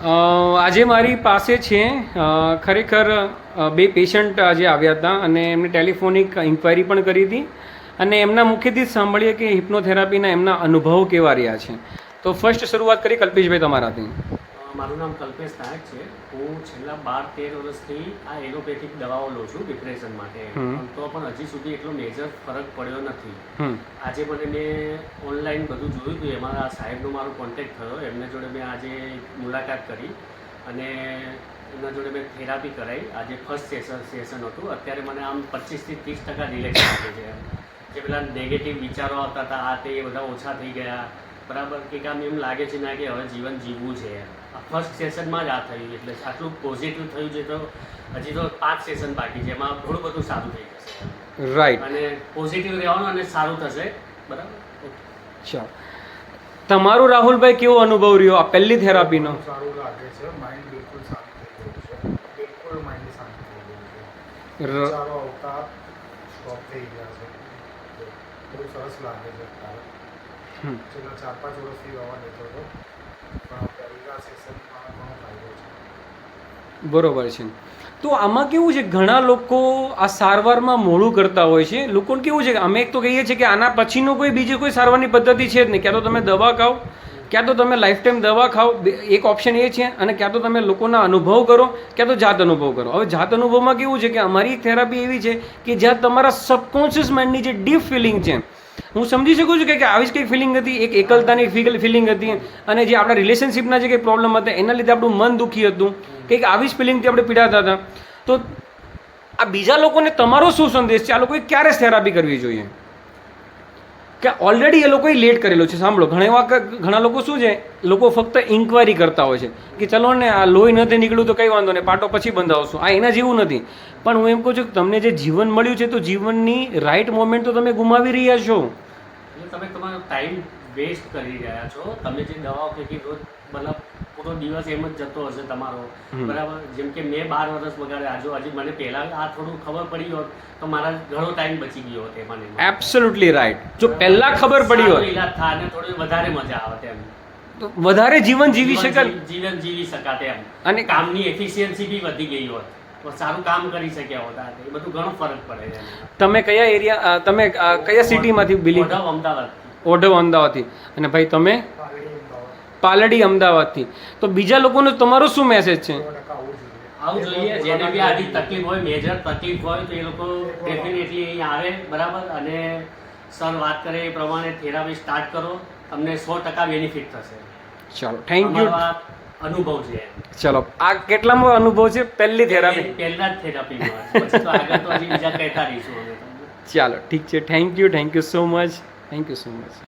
આજે મારી પાસે છે ખરેખર બે પેશન્ટ આજે આવ્યા હતા અને એમને ટેલિફોનિક ઇન્ક્વાયરી પણ કરી હતી અને એમના મુખેથી જ સાંભળીએ કે હિપ્નોથેરાપીના એમના અનુભવો કેવા રહ્યા છે. તો ફર્સ્ટ શરૂઆત કરી કલ્પેશભાઈ તમારાથી. મારું નામ કલ્પેશ નાયક છે. હું છેલ્લા બાર તેર વર્ષથી આ એલોપેથિક દવાઓ લઉં છું ડિપ્રેશન માટે. તો પણ હજી સુધી એટલો મેજર ફરક પડ્યો નથી. આજે મને મેં ઓનલાઈન બધું જોયું હતું એમાં આ સાહેબનો મારો કોન્ટેક્ટ થયો. એમના જોડે મેં આજે મુલાકાત કરી અને એમના જોડે મેં થેરાપી કરાવી આજે ફર્સ્ટ સેશન સેશન હતું. અત્યારે મને આમ પચીસથી ત્રીસ ટકા રિલેક્સ લાગે છે. જે પેલા નેગેટિવ વિચારો આવતા હતા આ તે બધા ઓછા થઈ ગયા. બરાબર કે આમ એમ લાગે છે ના કે હવે જીવન જીવવું છે. આ ફર્સ્ટ સેશનમાં જ આ થયું એટલે આટલું પોઝિટિવ થયું છે તો હજી તો પાંચ સેશન બાકી છે એમાં ઘણું બધું સારું થઈ જશે. રાઈટ અને પોઝિટિવ રહેવાનું અને સારું થશે બરાબર? ઓકે ચાલો. તમારો રાહુલભાઈ કેવો અનુભવ રહ્યો આ પહેલી થેરાપીનો? સારું લાગે છે માઇન્ડ બિલકુલ શાંત થઈ ગયું છે બિલકુલ માઇન્ડ શાંત થઈ ગયું છે. ર- વિચારો આવતા સ્ટોપ થઈ ગયા છે. બહુ સરસ લાગે છે. છેલ્લા ચાર પાંચ વર્ષથી દવા લેતો હતો. બરોબર છે. તો આમાં કેવું છે? ઘણા લોકો આ સારવારમાં મોડું કરતા હોય છે. લોકોને કેવું છે કે અમે એક તો કહીએ છીએ કે આના પછીનું કોઈ બીજી કોઈ સારવારની પદ્ધતિ છે જ નહીં. ક્યાં તો તમે દવા ખાઓ, ક્યાં તો તમે લાઈફ ટાઈમ દવા ખાઓ. એક ઓપ્શન એ છે અને ક્યાં તો તમે લોકોના અનુભવ કરો, ક્યાં તો જાત અનુભવ કરો. હવે જાત અનુભવમાં કેવું છે કે અમારી થેરાપી એવી છે કે જ્યાં તમારા સબકોન્શિયસ માઇન્ડની જે ડીપ ફિલિંગ છે હું સમજી શકું છું કે આવી જ કંઈક ફિલિંગ હતી, એક એકલતાની ફિલિંગ હતી અને જે આપણા રિલેશનશિપના જે કંઈ પ્રોબ્લેમ હતા, એના લીધે આપણું મન દુઃખી હતું. કંઈક આવી જ ફિલિંગથી આપણે પીડાતા હતા. તો આ બીજા લોકોને તમારો શું સંદેશ છે? આ લોકોએ ક્યારે થેરાપી કરવી જોઈએ? કે ઓલરેડી એ લોકોએ લેટ કરેલો છે. સાંભળો, ઘણા ઘણા લોકો શું છે, લોકો ફક્ત ઇન્ક્વાયરી કરતા હોય છે કે ચલો ને આ લોહી નથી નીકળ્યું તો કંઈ વાંધો નહીં, પાટો પછી બંધાવશું. આ એના જેવું નથી. પણ હું એમ કહું છું કે તમને જે જીવન મળ્યું છે તો જીવનની રાઈટ મોમેન્ટ તો તમે ગુમાવી રહ્યા છો. તમે તમારો ટાઈમ વેસ્ટ કરી રહ્યા છો. તમે જે દવાઓ કીધી રોજ મતલબ પૂરો દિવસ એમ જ જતો હશે તમારો. બરાબર? જેમ કે મેં બાર વર્ષ વગાડ્યા આજુ હજી મને પહેલા આ થોડું ખબર પડી હોત તો મારા ઘણો ટાઈમ બચી ગયો હોત એમાં એબ્સોલ્યુટલી રાઈટ જો પહેલા ખબર પડી હોત. ઈલાજ થાય અને થોડી વધારે મજા આવે તો વધારે જીવન જીવી શકે શકાય જીવન જીવી શકાત એમ. અને કામની એફિશિયન્સી બી વધી ગઈ હોત. તો સારું કામ કરી શક્યા હોતા એ બધું ઘણો ફરક પડે તમે કયા એરિયા તમે કયા સિટીમાંથી બિલિંગ અમદાવાદ ઓઢવ અમદાવાદથી. અને ભાઈ તમે પાલડી અમદાવાદથી. તો બીજા લોકોનો તમારો શું મેસેજ છે? આવું જોઈએ જેને બી આની તકલીફ હોય મેજર તકલીફ હોય તો એ લોકો ડેફિનેટલી અહીં આવે બરાબર? અને સર વાત કરે એ પ્રમાણે થેરાપી સ્ટાર્ટ કરો તમને સો ટકા બેનિફિટ થશે. ચાલો થેન્ક યુ અનુભવ છે. ચલો આ કેટલામાં અનુભવ છે? પહેલી થેરાપી પહેલા જ ચાલો ઠીક છે. Thank you thank you so much thank you so much